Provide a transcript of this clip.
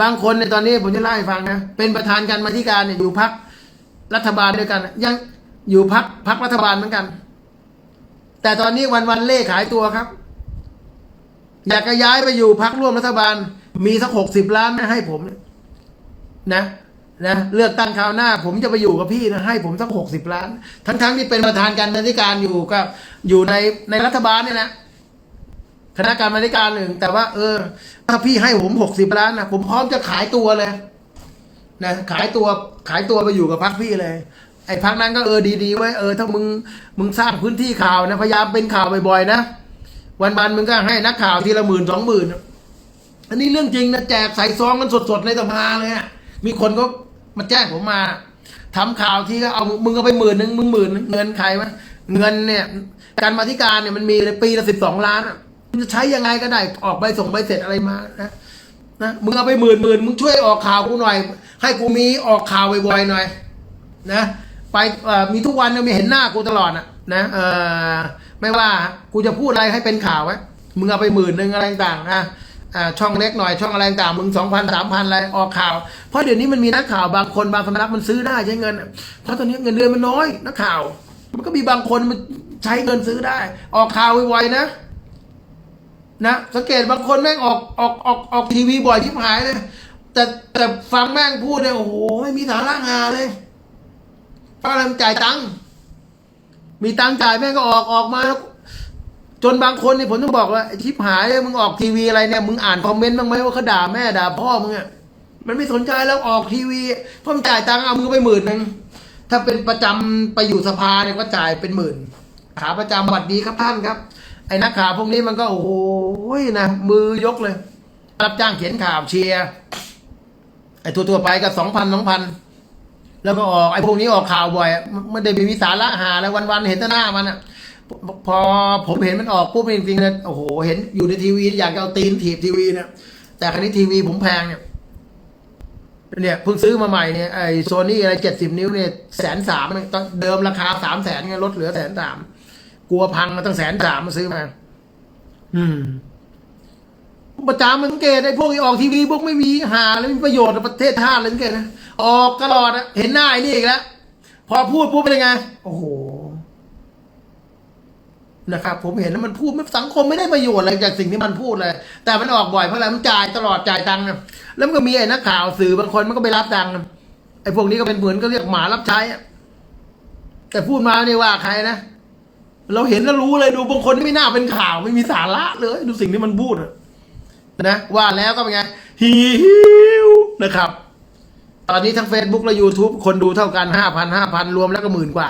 บางคนในตอนนี้ผมจะเล่าให้ฟังนะ เป็นประธานการมาธิการเนี่ยอยู่พักรัฐบาลด้วยกัน ยังอยู่พักพักรัฐบาลเหมือนกัน แต่ตอนนี้วันวันเล่ขายตัวครับ อยากจะย้ายไปอยู่พักร่วมรัฐบาล มีสักหกสิบล้านนะให้ผมนะนะเลือกตั้งคราวหน้า ผมจะไปอยู่กับพี่นะให้ผมสักหกสิบล้าน ทั้งๆที่เป็นประธานการมาธิการอยู่กับอยู่ในในรัฐบาลเนี่ยนะ คณะกรรมาการหนึ่ง แต่ว่า เออ ถ้าพี่ให้ผมหกสิบล้านนะผมพร้อมจะขายตัวเลย นะขายตัวขายตัวไปอยู่กับพักพี่เลย ไอ้พักนั้นก็เออดีๆไว้เออถ้ามึงมึงสร้างพื้นที่ข่าวนะพยายามเป็นข่าวบ่อยๆนะวันๆมึงก็ให้นักข่าวทีละหมื่นสองหมื่นอันนี้เรื่องจริงนะแจกใส่ซองกันสดๆในสภาเลยอะมีคนก็มาแจ้งผมมาทำข่าวที่ก็เอามึงก็ไปหมื่นหนึ่งมึงหมื่นหนึ่งเงินใครวะเงินเนี่ย การมาธิการเนี่ยมันมีเลยปีละสิบสองล้านอะ มึงจะใช้ยังไงก็ได้ ออกใบส่งใบเสร็จอะไรมานะนะมึงเอาไปหมื่นหมื่นมึงช่วยออกข่าวกูหน่อย ให้กูมีออกข่าวบ่อยๆหน่อย นะ ไปมีทุกวันเนี่ยมีเห็นหน้ากูตลอดอะนะเออไม่ว่ากูจะพูดอะไรให้เป็นข่าวไว้มึงเอาไปหมื่นหนึ่งอะไรต่างนะอ่าช่องเล็กหน่อยช่องอะไรต่างมึงสองพันสามพันอะไรออกข่าว เพราะเดี๋ยวนี้มันมีนักข่าวบางคนบางสำนักมันซื้อได้ใช้เงิน เพราะตอนนี้เงินเดือนมันน้อยนักข่าว มันก็มีบางคนมันใช้เงินซื้อได้ ออกข่าวไวๆนะ นะสังเกตบางคนแม่งออกออกออกออกทีวีบ่อยชิบหายเลย แต่แต่ฟังแม่งพูดเนี่ยโอ้โหไม่มีสาระงาเลยเพราะอะไรมันจ่ายตังค์มีตังค์จ่ายแม่งก็ออกออกมาแล้วจนบางคนเนี่ยผมต้องบอกว่าชิบหายเลยมึงออกทีวีอะไรเนี่ยมึงอ่านคอมเมนต์บ้างไหมว่าเขาด่าแม่ด่าพ่อมึงอะมันไม่สนใจแล้วออกทีวีเพราะมันจ่ายตังค์เอามึงไปหมื่นหนึ่งถ้าเป็นประจำไปอยู่สภาเนี่ยก็จ่ายเป็นหมื่นขาประจำบัตรดีครับท่านครับ ไอ้นักข่าวพวกนี้มันก็โอ้โหนะมือยกเลย รับจ้างเขียนข่าวเชียร์ไอ้ทั่วๆไปก็สองพันสองพันแล้วก็ออกไอ้พวกนี้ออกข่าวบ่อยมันไม่ได้มีสาระหาแล้ววันๆเห็นแต่หน้ามันอะพอผมเห็นมันออกปุ๊บจริงๆเลยโอ้โหเห็นอยู่ในทีวี อยากจะเอาตีนถีบทีวีนี่ยแต่ครั้นี้ทีวีผมแพงเนี่ยเนี่ยเพิ่งซื้อมาใหม่เนี่ยไอ้โซนี่อะไรเจ็ดสิบนิ้วเนี่ยแสนสามตอนเดิมราคาสามแสนไงลดเหลือแสนสาม กลัวพังมาตั้งแสนสามมาซื้อมา อืมประจำมันสังเกตไอ้พวกที่ออกทีวีพวกไม่มีหาแล้วมีประโยชน์กับประเทศชาติเลยสังเกตนะออกตลอดอะเห็นหน้าไอ้นี่อีกแล้วพอพูดปุ๊บเป็นยังไงโอ้โหนะครับ ผมเห็นแล้วมันพูดไม่สังคมไม่ได้ประโยชน์อะไรจากสิ่งที่มันพูดเลย แต่มันออกบ่อยเพราะอะไรมันจ่ายตลอดจ่ายตังค์นะแล้วมันก็มีไอ้นักข่าวสื่อบางคนมันก็ไปรับตังค์นะไอ้พวกนี้ก็เป็นเหมือนก็เรียกหมารับใช้อะแต่พูดมาเนี่ยว่าใครนะ เราเห็นแล้วรู้เลยดูบางคนไม่น่าเป็นข่าวไม่มีสาระเลย ดูสิ่งที่มันพูดนะว่าแล้วก็เป็นไงฮิวนะครับ ตอนนี้ทั้ง Facebook และ YouTube คนดูเท่ากันห้าพันห้าพันรวมแล้วก็หมื่นกว่า